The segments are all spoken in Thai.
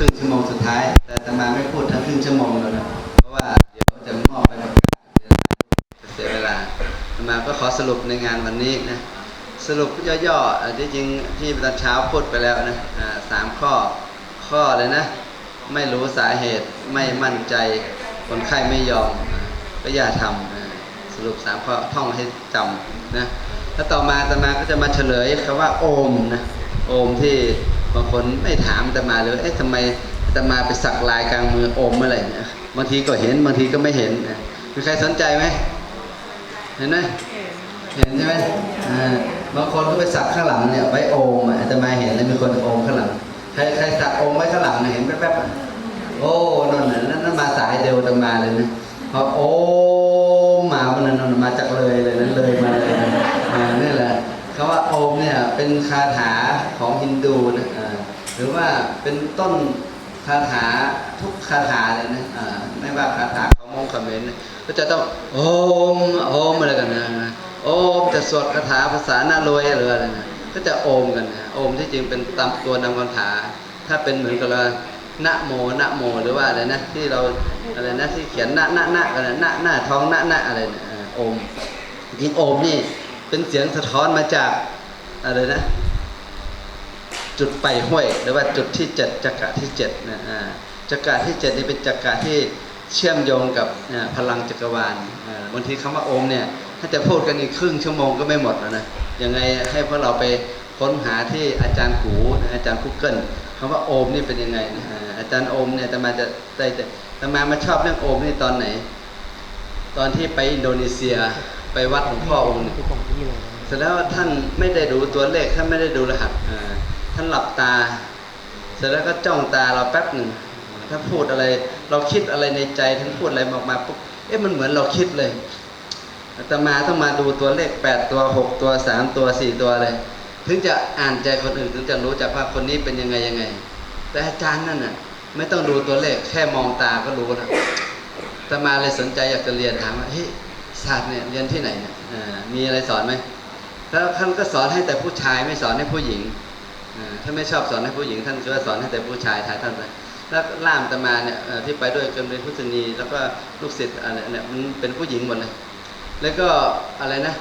ครึ่งชั่วโมงสุดท้าย แต่ตมาไม่พูดทั้งครึ่งชั่วโมงแล้วนะเพราะว่าเดี๋ยวจะมอบไปประกาศเดี๋ยวจะเสียเวลาตมาก็ขอสรุปในงานวันนี้นะสรุปย่อๆที่จริงที่ตอนเช้าพูดไปแล้วนะสามข้อข้อเลยนะ ไม่รู้สาเหตุไม่มั่นใจคนไข้ไม่ยอม ก็อย่าทำสรุปสามข้อท่องให้จำนะแล้วต่อมาอาตมาก็จะมาเฉลยคำว่าโอมนะโอมที่ บางคนไม่ถามอาตมาเลยเอ๊ะทำไมอาตมาไปสักลายกลางมือโอมเมื่อไรเนี่ยบางทีก็เห็นบางทีก็ไม่เห็นนะมีใครสนใจไหมเห็นไหมเห็นใช่ไหมบางคนก็ไปสักข้างหลังเนี่ยไว้โอมอะอาตมาเห็นแล้วมีคนโอมข้างหลังใครใครสักโอมไว้ข้างหลังเห็นแป๊บๆโอ้นั่นน่ะนั่นนั่นมาสายเดียวอาตมาเลยนะพอโอมมาวันนั้นนมาจากเลยเลยนั้นเลยมาเลยนี่แหละคำว่าโอมเนี่ยเป็นคาถาของฮินดูนะ หรือว่าเป็นต้นคาถาทุกคาถาเลยนะอ่าไม่ว่าคาถาของมงคลเมนก็จะต้องโอมโอมอะไรกันนะโอมจะสวดคาถาภาษาหน้ารวยหรืออะไรนะก็จะโอมกันนะโอมที่จริงเป็นตามตัวนำคาถา ถ้าเป็นเหมือนกับว่านะโมนะโมหรือว่าอะไรนะที่เราอะไรนะที่เขียนนะนะนะกันนะนะหน้าท้องนะนะอะไรนะโอมจริงโอมนี่เป็นเสียงสะท้อนมาจากอะไรนะ จุดไปห้วยหรือว่าจุดที่เจ็ดจักระที่เจ็ดนะอ่าจักระที่เจ็ดนี่เป็นจักระที่เชื่อมโยงกับพลังจักรวาลบางทีคำว่าโอมเนี่ยถ้าจะพูดกันอีกครึ่งชั่วโมงก็ไม่หมดแล้วนะยังไงให้พวกเราไปค้นหาที่อาจารย์กูอาจารย์คุกเกิลคำว่าโอมนี่เป็นยังไงนะอ่าอาจารย์โอมเนี่ยแต่มาจะได้แต่แต่มามาชอบเรื่องโอมนี่ตอนไหน ตอนที่ไปอินโดนีเซียไปวัดหลวงพ่อองค์หนึ่งคือของพี่เลยนะเสร็จแล้วท่านไม่ได้ดูตัวเลขท่านไม่ได้ดูรหัสอ่า ท่านหลับตา เสร็จแล้วก็จ้องตาเราแป๊บหนึ่งถ้าพูดอะไร เราคิดอะไรในใจท่านพูดอะไรออกมาปุ๊บเอ๊ะมันเหมือนเราคิดเลยอาตมาต้องมาดูตัวเลขแปดตัวหกตัวสามตัวสี่ตัวเลย ถึงจะอ่านใจคนอื่นถึงจะรู้จักว่าคนนี้เป็นยังไงยังไง แต่อาจารย์นั่นน่ะไม่ต้องดูตัวเลขแค่มองตาก็รู้แล้วอาตมาเลยสนใจอยากจะเรียนถามว่าเฮ้ยศาสตร์เนี่ยเรียนที่ไหนเนี่ยมีอะไรสอนไหมแล้วท่านก็สอนให้แต่ผู้ชายไม่สอนให้ผู้หญิง ท่านไม่ชอบสอนให้ผู้หญิงท่านก็สอนให้แต่ผู้ชายถ่ายท่านไปแล้วล่ามตมาเนี่ยที่ไปด้วยกันเป็นพุทธนีแล้วก็ลูกศิษย์อะไรเนี่ยมันเป็นผู้หญิงหมดเลยแล้วก็อะไรนะ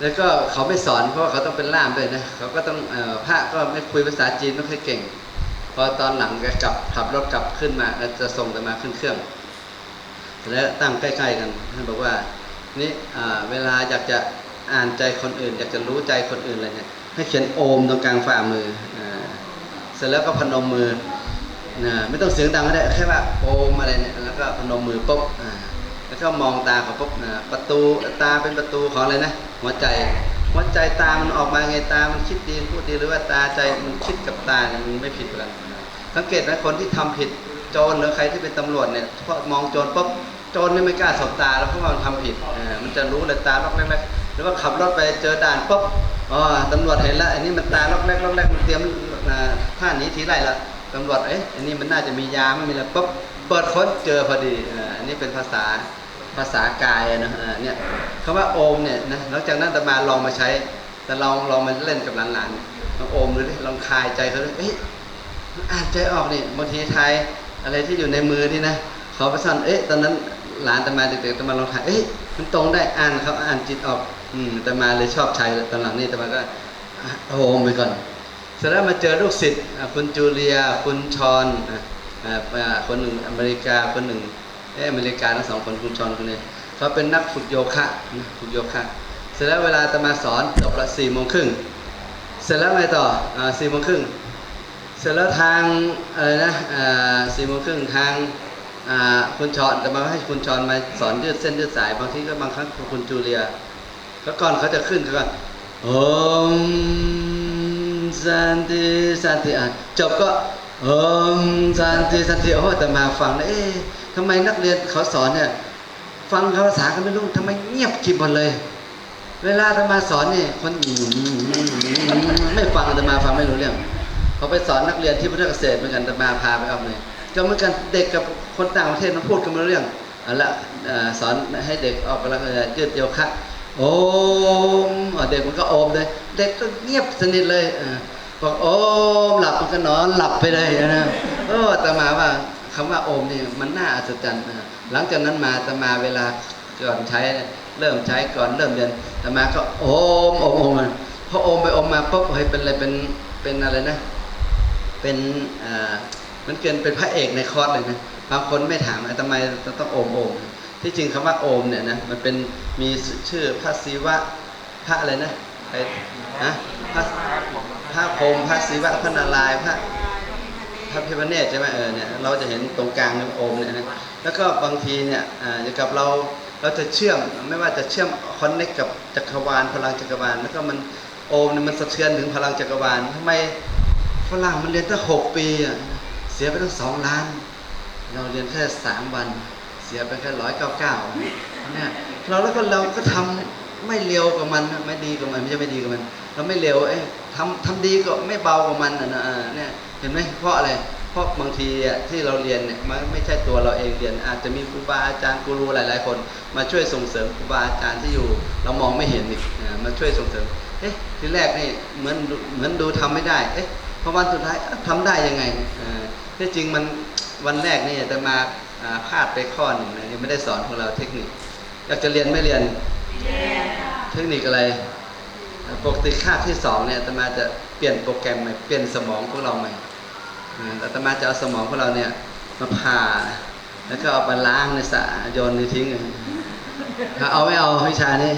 แล้วก็เขาไม่สอนเพราะว่าเขาต้องเป็นล่ามด้วยนะเขาก็ต้องพระก็ไม่คุยภาษาจีนไม่ค่อยเก่ง พอตอนหลังแกกลับขับรถกลับขึ้นมาแล้วจะส่งตมาขึ้นเครื่องแล้วตั้งใกล้ ๆ กันท่านบอกว่านี่เวลาอยากจะ อ่านใจคนอื่น อยากจะรู้ใจคนอื่นอะไรเนี่ยให้เขียนโอมตรงกลางฝ่ามืออเสร็จแล้วก็พนมมือนะไม่ต้องเสียงดังก็ได้แค่ว่าโอมอะไรเนี่ยแล้วก็พนมมือปุ๊บแล้วก็มองตาเขาปุ๊บนะประตูตาเป็นประตูของอะไรนะหัวใจหัวใจตามันออกมาไงตามันคิดดีพูดดีหรือว่าตาใจมันคิดกับตาเนี่ยมันไม่ผิดกันสังเกตไหมคนที่ทำผิดโจรหรือใครที่เป็นตำรวจเนี่ยพอมองโจรปุ๊บโจรนี่ไม่กล้าสบตาแล้วเพราะว่ามันทำผิดมันจะรู้เลยตาล็อกแรกๆ หรือว่าขับรถไปเจอด่านปุ๊บอ๋อตำรวจเห็นแล้วอันนี้มันตาล็อกแรกล็อกแรกมันเตรียมอ่าท่าหนีทีไรละตำรวจเอ๊ะอันนี้มันน่าจะมียาไม่มีอะไรปุ๊บเปิดค้นเจอพอดีอ่าอันนี้เป็นภาษาภาษากายนะอ่าเนี่ยคำว่าโอมเนี่ยนะหลังจากนั้นตมาลองมาใช้ แต่ลองลองมาเล่นกับหลานๆลองโอมดูดิลองคายใจเขาดูเอ๊ะอ่านใจออกนี่บางทีไทยอะไรที่อยู่ในมือนี่นะเขาไปซ่นเอ๊ะตอนนั้นหลานตมาเด็กๆตมาลองถ่ายเอ๊ะมันตรงได้อ่านเขาอ่านจิตออก อืมแต่มาเลยชอบใช้ตอนหลังนี่แต่มาก็โอ้โหไปก่อนเสร็จแล้วมาเจอลูกศิษย์คุณจูเลีย คุณชอนคนหนึ่งอเมริกาคนหนึ่งเอ๊ะอเมริกาทั้งสองคนคุณชอนคนนี้เขาเป็นนักฝึกโยคะฝึกโยคะเสร็จแล้วเวลาตมาสอนจบละสี่โมงครึ่งเสร็จแล้วไงต่ออสี่โมงครึ่งเสร็จแล้วทางอะไรนะสี่โมงครึ่งทางคุณชอนจะมาให้คุณชอนมาสอนยืดเส้นยืดสายบางทีก็บางครั้งคุณจูเลีย แล้วก่อนเขาจะขึ้นเขาก็โอมสันติสันติอะจบก็โอมสันติสันติโอ้แต่มาฟังแล้วเอ๊ะทำไมนักเรียนเขาสอนเนี่ยฟังภาษากันไม่รู้ทำไมเงียบกิบหมดเลย เวลาธรรมาสอนนี่คนไม่ฟังธรรมาฟังไม่รู้เรื่องเขาไปสอนนักเรียนที่พุทธเกษตรเหมือนกันแต่มาพาไปเอาเลยก็เหมือนกันเด็กกับคนต่างประเทศมันพูดกันไม่รู้เรื่องเอาละเอ่อสอนให้เด็กออกกำลังยยืดโยวคะ โอมเด็กมันก็โอมเลย เด็กก็เงียบสนิทเลยเออบอกโอมหลับมันก็นอนหลับไปเลยนะเออตมาว่าคำว่าโอมนี่มันน่าอัศจรรย์หลังจากนั้นมาตมาเวลาก่อนใช้เริ่มใช้ก่อนเริ่มเรียนตมาก็โอมโอมโอมมันพอโอมไปโอมมาปุ๊บเฮ้ยเป็นอะไรเป็นเป็นอะไรนะ เป็นอ่ามันเกินเป็นพระเอกในคอร์สเลยนะบางคนไม่ถามทำไมต้องโอมโอม ที่จริงคำว่าโอมเนี่ยนะมันเป็นมีชื่อพระศิวะพระอะไรนะใครนะพระพระพรมพระศิวะพระนารายณ์พระพระพิพเนศใช่ไหมเออเนี่ยเราจะเห็นตรงกลางเป็นโอมเนี่ยนะแล้วก็บางทีเนี่ยอ่าอย่างกับเราเราจะเชื่อมไม่ว่าจะเชื่อมคอนเนคกับจักรวาลพลังจักรวาลแล้วก็มันโอมเนี่ยมันสะเทือนถึงพลังจักรวาลทำไมฝรั่งมันเรียนตั้งหกปีอะเสียไปตั้งสองล้าน เราเรียนแค่สามวัน เสียไปแค่ร้อยเก้าเก้าเนี่ยเราแล้วก็เราก็ทำไม่เร็วกว่ามันไม่ดีกว่ามันไม่ใช่ไม่ดีกว่ามัน เราไม่เร็วเอ้ยทำทำดีก็ไม่เบากว่ามันนะนะอ่าเนี่ยเห็นไหมเพราะอะไรเพราะบางทีอะที่เราเรียนเนี่ยมันไม่ใช่ตัวเราเองเรียน อาจจะมีครูบาอาจารย์กูรูหลาย ๆ คน มาช่วยส่งเสริมครูบาอาจารย์ที่อยู่เรามองไม่เห็นอีกอ่ามาช่วยส่งเสริมเอ๊ะทีแรกนี่เหมือนดูเหมือนดูทำไม่ได้เอ๊ะพอวันสุดท้ายเอ้าทำได้ยังไงอ่าที่จริงมันวันแรกนี่จะมา พลาดไปข้อหนึ่งนะยังไม่ได้สอนพวกเราเทคนิค อยากจะเรียนไม่เรียน เทคนิคอะไร ปกติคาบที่สองเนี่ยอาตมาจะเปลี่ยนโปรแกรมใหม่ เปลี่ยนสมองพวกเราใหม่อ่าตมาจะเอาสมองพวกเราเนี่ยมาผ่า แล้วก็เอาไปล้างในสระโยนในทิ้งเอาไม่เอาวิชานี้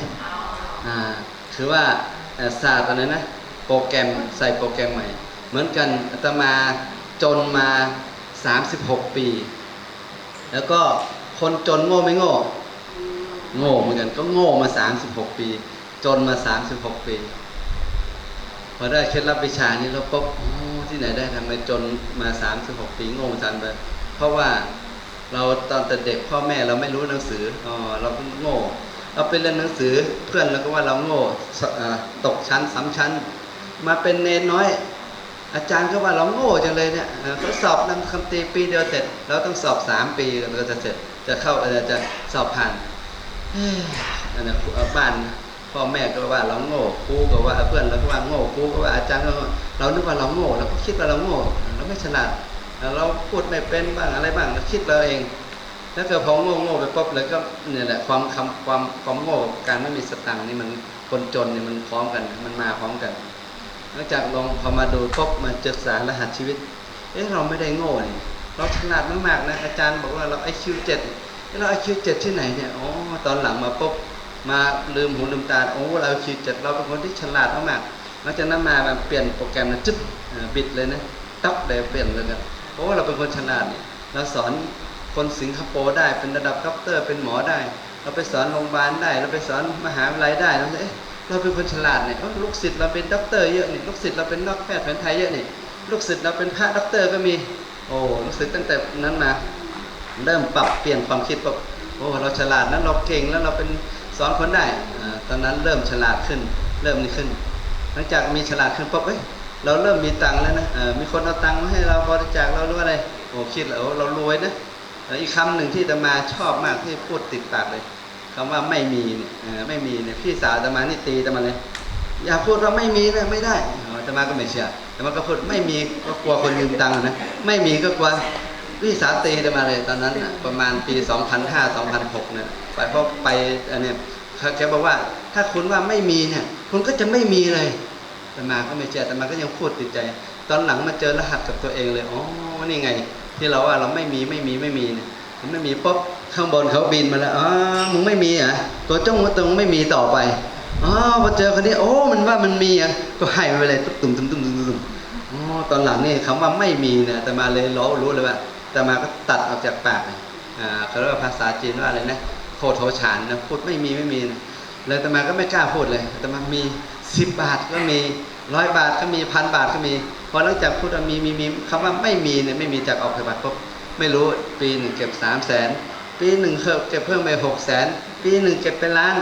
อ่ถือว่าเอ่อศาสตร์อะไรนะ โปรแกรมใส่โปรแกรมใหม่ เหมือนกันอาตมาจนมา 36 ปี แล้วก็คนจนโง่ไม่โง่ โง่เหมือนกันก็โง่มา36ปี จนมา36ปี พอได้เคล็ดลับวิชานี้แล้วปุ๊บที่ไหนได้ทำไมจนมา36ปีโง่จังไปเพราะว่าเราตอนแต่เด็กพ่อแม่เราไม่รู้หนังสืออ๋อเราก็โง่ เราไปเรียนหนังสือเพื่อนเราก็ว่าเราโง่ตกชั้นซ้ำชั้น มาเป็นเนนน้อย อาจารย์ก็ว่าเราโง่จังเลยเนี่ยเขาสอบนำคำตรีปีเดียวเสร็จ เราต้องสอบสามปีเราจะเสร็จจะเข้าอ่อจะสอบผ่านอันนั้นบ้านพ่อแม่ก็ว่าเราโง่ครูก็ว่าเพื่อนเราก็ว่าโง่ครูก็ว่าอาจารย์ก็ว่าเรานึกว่าเราโง่เราก็คิดว่าเราโง่เราไม่ฉลาดเราพูดไม่เป็นบ้างอะไรบ้างเราคิดเราเองแล้วเก็พอโง่โง่ไปปุ๊บเลยก็เนี่ยแหละความคำความความโง่กับการไม่มีสตังค์นี่มันคนจนเนี่ยมันพร้อมกันมันมาพร้อมกัน หลังจากลองพอมาดูปุ๊บมาศึกษารหัสชีวิต เอ๊ะเราไม่ได้โง่เนี่ยเราฉลาดมากๆนะอาจารย์บอกว่าเราไอคิวเจ็ดเราไอคิวเจ็ดที่ไหนเนี่ยอ๋อตอนหลังมาปุ๊บมาลืมหูลืมตาโอ้เราคิวเจ็ดเราเป็นคนที่ฉลาดมากๆหลังจากนั้นมาแบบเปลี่ยนโปรแกรมนะจึ๊บบิดเลยนะตับเลยเปลี่ยนเลยนะเพราะว่าเราเป็นคนฉลาดเนี่ยเราสอนคนสิงคโปร์ได้เป็นระดับด็อกเตอร์เป็นหมอได้ เราไปสอนโรงพยาบาลได้ เราไปสอนมหาวิทยาลัยได้เราเอ๊ะ เราเป็นคนฉลาดเนี่ยลูกศิษย์เราเป็นด็อกเตอร์เยอะนี่ลูกศิษย์เราเป็นนักแพทย์แผนไทยเยอะนี่ลูกศิษย์เราเป็นพระด็อกเตอร์ก็มี โอ้ลูกศิษย์ตั้งแต่นั้นมาเริ่มปรับเปลี่ยนความคิดปุ๊บโอ้เราฉลาดแล้วเราเก่งแล้วเราเป็นสอนคนได้ตอนนั้นเริ่มฉลาดขึ้น เริ่มนี่ขึ้น หลังจากมีฉลาดขึ้นปุ๊บเอ้ยเราเริ่มมีตังค์แล้วนะมีคนเอาตังค์มาให้เราบริจาคเราหรือว่าอะไรโอ้คิดแล้วโอ้เรารวยนะอีกคำหนึ่งที่อาตมาชอบมากที่พูดติดปากเลย คำว่าไม่มีเนี่ยไม่มีเนี่ยพี่สาวอาตมานี่ตีอาตมาเลย อย่าพูดว่าไม่มีนะไม่ได้อ๋ออาตมาก็ไม่เชื่อแต่มันก็พูดไม่มีก็กลัวคนยืมตังค์นะไม่มีก็กลัวพี่สาวตีอาตมาเลยตอนนั้นประมาณปี 2005 2006เนี่ยไปเพราะไปอันนี้เขาแกบอกว่าถ้าคุณว่าไม่มีเนี่ยคุณก็จะไม่มีเลยอาตมาก็ไม่เชื่อแต่มาก็ยังพูดติดใจ ตอนหลังมาเจอรหัสกับตัวเองเลยอ๋อนี่ไง ที่เราว่าเราไม่มีไม่มีไม่มีเนี่ย มันไม่มีปุ๊บข้างบนเขาบินมาแล้วอ๋อมึงไม่มีอะตัวจ้องตัวตรงไม่มีต่อไปอ๋อพอเจอคนนี้โอ้มันว่ามันมีอะก็ให้มันไปเลยตุ่มตุ่มตุ่มตุ่มตุ่มอ๋อตอนหลังนี่คำว่าไม่มีเนี่ยแต่มาเลยรู้รู้เลยว่าแต่มาก็ตัดออกจากปากอ่าเขาเรียกว่าภาษาจีนว่าอะไรนะโคโทฉานนะพูดไม่มีไม่มีนะเลยแต่มาก็ไม่กล้าพูดเลยแต่มามีสิบบาทก็มีร้อยบาทก็มีพันบาทก็มีพอหลังจากพูดว่ามีมีมีคำว่าไม่มีเนี่ยไม่มีจากออกไปบัตรปุ๊บ ไม่รู้ปีหนึ่งเก็บสามแสนปีหนึ่งเก็บเพิ่มไปหกแสนปีหนึ่งเก็บเป็นล้าน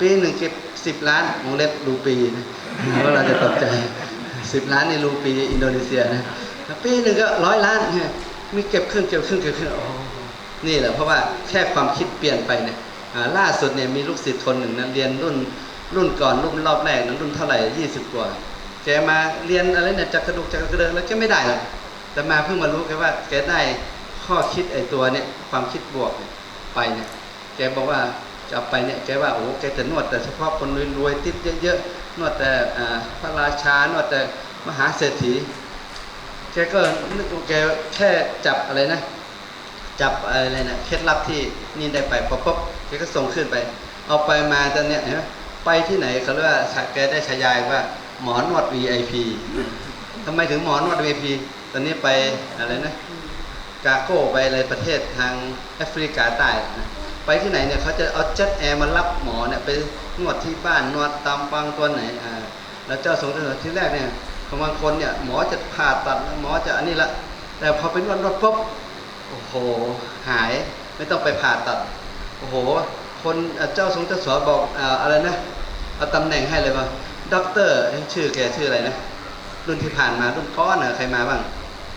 ปีหนึ่งเก็บสิบล้านวงเล็บรูปีนะว่าเราจะตกใจสิบล้านในรูปีอินโดนีเซียนะปีหนึ่งก็ร้อยล้านเนี่ยมีเก็บครึ่งเก็บครึ่งเก็บครึ่งโอ้นี่แหละเพราะว่าแค่ความคิดเปลี่ยนไปเนี่ยล่าสุดเนี่ยมีลูกศิษย์คนหนึ่งนะเรียนรุ่นรุ่นก่อนรุ่นรอบแรกนะรุ่นเท่าไหร่ยี่สิบกว่าแกมาเรียนอะไรเนี่ยจากกระดูกจากกระเดินแล้วแกไม่ได้หรอกแต่มาเพิ่งมารู้แกว่าแกได้ ข้อคิดไอ้ตัวเนี่ยความคิดบวกเนี่ยไปเนี่ยแกบอกว่าจะไปเนี่ยแกว่าโอ้แกจะนวดแต่เฉพาะคนรวยๆ ติปเยอะๆ นวดแต่พระราชานวดแต่มหาเศรษฐี แกก็นึกว่าแกแค่จับอะไรนะ จับอะไรนะเคล็ดลับที่นี่ได้ไปปุ๊บแกก็ส่งขึ้นไป เอาไปมาตอนเนี้ยเห็นไหมไปที่ไหนเขาเรียกว่าแกได้ฉายายว่าหมอนวด VIP ทำไมถึงหมอนวด VIP ตอนนี้ไปอะไรนะ กาโก้ไปอะไรประเทศทางแอฟริกาใต้นะไปที่ไหนเนี่ยเขาจะเอาเจ็ตแอร์มารับหมอเนี่ยไปนวดที่บ้านนวดตามฟังตัวไหนอ่าแล้วเจ้าสงฆ์ที่แรกเนี่ยบางคนเนี่ยหมอจะผ่าตัดหมอจะอันนี้ละ แต่พอไปนวดนวดปุ๊บโอ้โหหายไม่ต้องไปผ่าตัดโอ้โห คนเจ้าสงฆ์เจ้าสวบอกอ่าอะไรนะเอาตำแหน่งให้เลยว่าด็อกเตอร์ชื่อแกชื่ออะไรนะรุ่นที่ผ่านมารุ่นก้อนน่ะใครมาบ้าง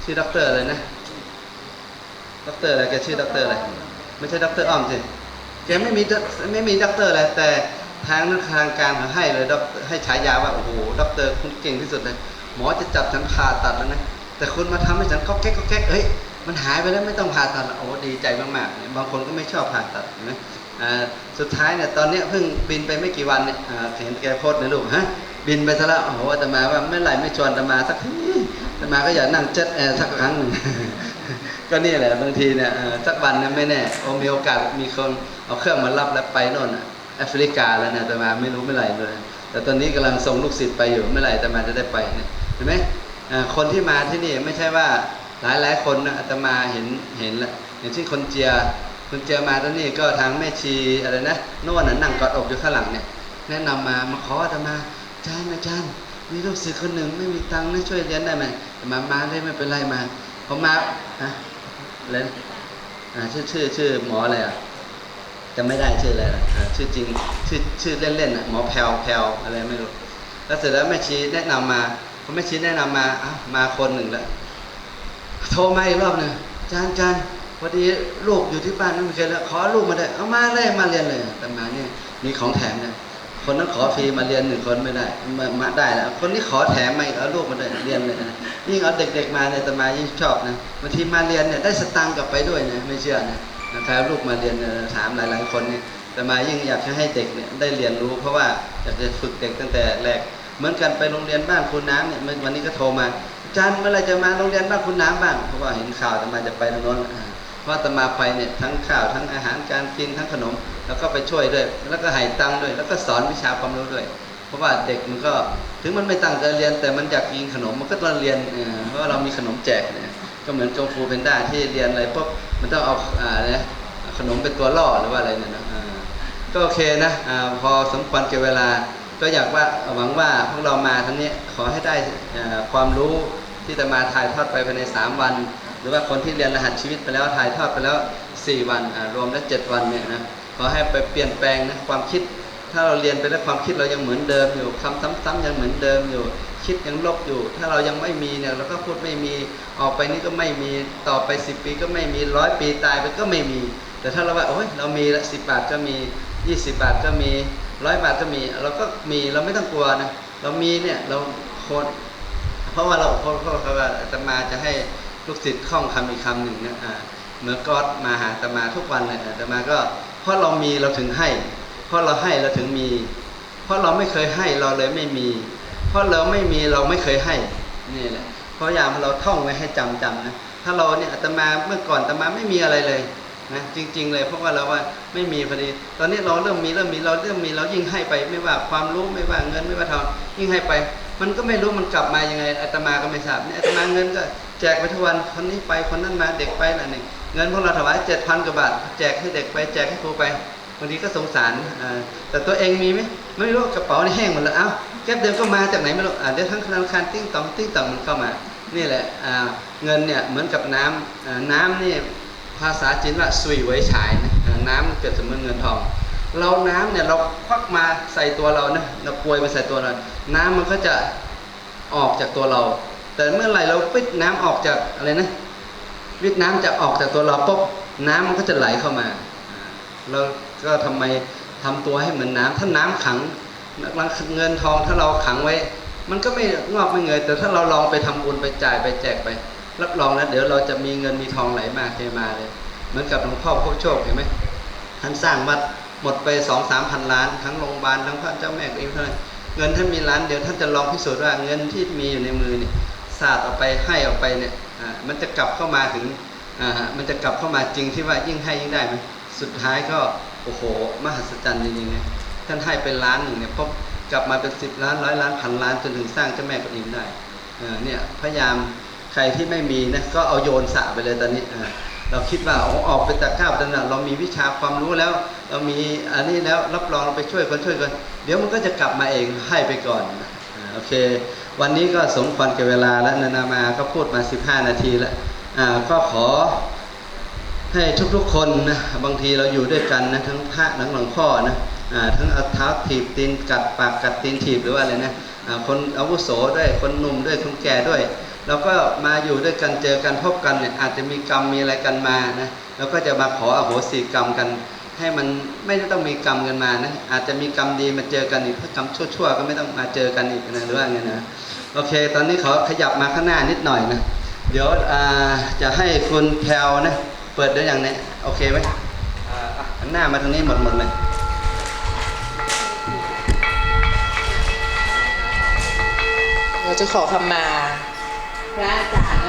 ชื่อด็อกเตอร์อะไรนะ ด็อกเตอร์อะไรแกชื่อด็อกเตอร์อะไรไม่ใช่ด็อกเตอร์อ้อมสิแกไม่มีไม่มีด็อกเตอร์อะไรแต่ทางทางการเขาให้เลยด็อกให้ฉายาว่าโอ้โหด็อกเตอร์คุณเก่งที่สุดเลยหมอจะจับฉันผ่าตัดแล้วนะแต่คุณมาทำให้ฉันก็แก๊กก็แก๊กเฮ้ยมันหายไปแล้วไม่ต้องผ่าตัดแล้วโอ้ดีใจมากๆบางคนก็ไม่ชอบผ่าตัดนะสุดท้ายเนี่ยตอนนี้เพิ่งบินไปไม่กี่วันเนี่ยเห็นแกโพสต์ในรูปฮะบินไปซะแล้วโอ้โหอาตมาว่าเมื่อไหร่ไม่ชวนอาตมาสักทีอาตมาก็อยากนั่งเจ็ตแอร์สักครั้งหนึ่ง ก็นี่แหละบางทีเนี่ยสักวันนะไม่แน่โอมีโอกาสมีคนเอาเครื่องมารับแล้วไปโน่นแอฟริกาแล้วนะแต่มาไม่รู้เมื่อไหร่เลยแต่ตอนนี้กำลังส่งลูกศิษย์ไปอยู่เมื่อไหร่แต่มาจะได้ไปเนี่ยเห็นไหมคนที่มาที่นี่ไม่ใช่ว่าหลายหลายคนนะอาตมาเห็นเห็นแล้วอย่างเช่นคนเจียคนเจียมาที่นี่ก็ทางแม่ชีอะไรนะโน่นน่ะนั่งกอดอกอยู่ข้างหลังเนี่ยแนะนำมามาขออาตมาอาจารย์อาจารย์มีลูกศิษย์คนหนึ่งไม่มีตังค์นะช่วยเรียนได้ไหมมามาได้ไม่เป็นไรมา พอมาฮะอะไรนชื่อชื่อชื่อหมออะไรอะจำไม่ได้ชื่ออะไรล่ะชื่อจริงชื่อชื่อเล่นๆอะหมอแพลวแพลวอะไรไม่รู้แล้วเสร็จแล้วแม่ชีแนะนำมาพอแม่ชีแนะนำมาอ้ามาคนหนึ่งแล้วโทรมาอีกรอบหนึ่งจานจานพอดีลูกอยู่ที่บ้านไม่มีใครแล้วขอลูกมาได้เอามาเลยมาเรียนเลยแต่มาเนี่ยมีของแถมเนะ คนนั้นขอฟรีมาเรียนหนึ่งคนไม่ได้มามาได้แล้ว คนนี้ขอแถมมาเอาลูกมาได้เรียนเลยนะยิ่งเอาเด็กๆมาเนี่ยแต่มายิ่งชอบนะบางทีมาเรียนเนี่ยได้สตังค์กลับไปด้วยนะไม่เชื่อนะนะครับลูกมาเรียนถามหลายๆคนเนี่ยแต่มายิ่งอยากจะให้เด็กเนี่ยได้เรียนรู้ เพราะว่าอยากจะฝึกเด็กตั้งแต่แรกเหมือนกันไปโรงเรียนบ้านคุณน้ำเนี่ยวันนี้ก็โทรมาอาจารย์เมื่อไรจะมาโรงเรียนบ้านคุณน้ำบ้างเพราะว่าเห็นข่าวแต่มาจะไปตรงโน้น ราะอาตมาไปเนี่ยทั้งข้าวทั้งอาหารการกินทั้งขนม แล้วก็ไปช่วยด้วย แล้วก็ให้ตังค์ด้วย แล้วก็สอนวิชาความรู้ด้วย เพราะว่าเด็กมันก็ถึงมันไม่ตั้งใจเรียนแต่มันอยากกินขนมมันก็ต้องเรียนเออเพราะเรามีขนมแจกเนี่ยก็เหมือนกงฟูเพนด้าที่เรียนอะไรปุ๊บมันต้องเอาอ่าเนี่ยขนมเป็นตัวล่อหรือว่าอะไรเนี่ยนะก็โอเคนะพอสมควรเก็บเวลาก็อยากว่าหวังว่าพวกเรามาทั้งนี้ขอให้ได้ความรู้ที่จะมาถ่ายทอดไปภายใน 3 วัน หรือว่าคนที่เรียนรหัสชีวิตไปแล้วถ่ายทอดไปแล้ว 4 วันรวมแล้ว7วันเนี่ยนะขอให้ไปเปลี่ยนแปลงนะความคิด ถ้าเราเรียนไปแล้วความคิดเรายังเหมือนเดิมอยู่คำซ้ำๆยังเหมือนเดิมอยู่ คิดยังลบอยู่ ถ้าเรายังไม่มีเนี่ยเราก็พูดไม่มีออกไปนี่ก็ไม่มีต่อไป 10 ปีก็ไม่มีร้อยปีตายไปก็ไม่มี แต่ถ้าเราว่าโอ้ยเรามีละสิบาทก็มี 20 บาทก็มีร้อยบาทก็มีเราก็มีเราไม่ต้องกลัวนะเรามีเนี่ยเราโคตรเพราะว่าเราเพรเพราะเพราะว่าอาตมาจะให้ ลูกศิษย์ท่องคำอีกคำหนึ่งนะอ่าเมื่อก๊อดมาหาตมาทุกวันเลยอาตมาก็เพราะเรามีเราถึงให้ เพราะเราให้เราถึงมี เพราะเราไม่เคยให้เราเลยไม่มี เพราะเราไม่มีเราไม่เคยให้นี่แหละพยายามเราท่องไว้ให้จำจำนะถ้าเราเนี่ยอาตมาเมื่อก่อนอาตมาไม่มีอะไรเลยนะจริง ๆ เลยเพราะว่าเราว่าไม่มีพอดี ตอนนี้เราเริ่มมีเริ่มมีเราเริ่มมีเรายิ่งให้ไปไม่ว่าความรู้ไม่ว่าเงินไม่ว่าทองยิ่งให้ไป มันก็ไม่รู้มันกลับมายังไงอาตมาก็ไม่ทราบเนี่ยอาตมาเงินก็ แจกไปทุกวันคนนี้ไปคนนั้นมาเด็กไปอะไรหนึ่งเงินพวกเราถวายเจ็ดพันกว่าบาทแจกให้เด็กไปแจกให้ครูไปบางทีก็สงสารแต่ตัวเองมีไหมไม่รู้กระเป๋านี่แห้งหมดแล้วเอ้าแก๊บเดิมก็มาจากไหนไม่รู้อาเดี๋ยวทั้งธนาคารติ้งต่องติ้งต่องมันเข้ามานี่แหละเงินเนี่ยเหมือนกับน้ำอ่าน้ำนี่ภาษาจีนว่าสุยไว้ฉายนะน้ำเกิดเสมือนเงินทอง เราน้ำเนี่ยเราควักมาใส่ตัวเรานะเรากลวยมาใส่ตัวเรา น้ำมันก็จะออกจากตัวเรา แต่เมื่อไหร่เราปิดน้ำออกจากอะไรนะวิดน้ำจะออกจากตัวเราปุ๊บน้ำมันก็จะไหลเข้ามาเราก็ทำไมทำตัวให้เหมือนน้ำถ้าน้ำขังเงินทองถ้าเราขังไว้ มันก็ไม่งอกไม่เงยแต่ถ้าเราลองไปทำบุญไปจ่ายไปแจกไปรับรองนะเดี๋ยวเราจะมีเงินมีทองไหลมาเทมาเลย เหมือนกับหลวงพ่อโคชโชคเห็นไหมท่านสร้างวัดหมดไปสองสามพันล้านทั้งโรงพยาบาลทั้งพระเจ้าแม่ก็เองเท่านั้นเงินท่านมีล้านเดียวท่านจะลองพิสูจน์ว่าเงินที่มีอยู่ในมือเนี่ย สาดออกไปให้ออกไปเนี่ยมันจะกลับเข้ามาถึงมันจะกลับเข้ามาจริงที่ว่ายิ่งให้ยิ่งได้ไหมสุดท้ายก็โอ้โหมหัศจรรย์จริงๆนะท่านให้เป็นล้านหนึ่งเนี่ยพบกลับมาเป็นสิบล้านร้อยล้านพันล้านจนถึงสร้างเจ้าแม่กวนอิมได้เนี่ยพยายามใครที่ไม่มีนะก็เอาโยนสะไปเลยตอนนี้เราคิดว่าอออกไปจากข้าวตอนนั้นเรามีวิชาความรู้แล้ว เรามีอันนี้แล้วรับรองเราไปช่วยคนช่วยคนเดี๋ยวมันก็จะกลับมาเองให้ไปก่อนนะ โอเค วันนี้ก็สมควรแก่เวลาแล้วนานามาก็พูดมา 15 นาทีแล้วอ่าก็ขอให้ทุกๆคนนะบางทีเราอยู่ด้วยกันนะทั้งพระทั้งหลวงพ่อนะอ่าทั้งเอาเท้าถีบตีนกัดปากกัดตีนถีบหรือว่าอะไรนะอ่าคนอาวุโสด้วยคนหนุ่มด้วยคนแก่ด้วยเราก็มาอยู่ด้วยกันเจอกันพบกันเนี่ยอาจจะมีกรรมมีอะไรกันมานะแล้วก็จะมาขออโหสิกรรมกัน ให้มันไม่ต้องมีกรรมกันมานะอาจจะมีกรรมดีมาเจอกันอีกถ้ากรรมชั่วๆก็ไม่ต้องมาเจอกันอีกนะหรือว่าไงนะโอเค ตอนนี้ขอขยับมาข้างหน้านิดหน่อยนะเดี๋ยวจะให้คุณแพลวนะเปิดได้อย่างนี้โอเคไหมอ่าอะหันหน้ามาทางนี้หมดหมดเลยเราจะขอคำมาพระอาจารย์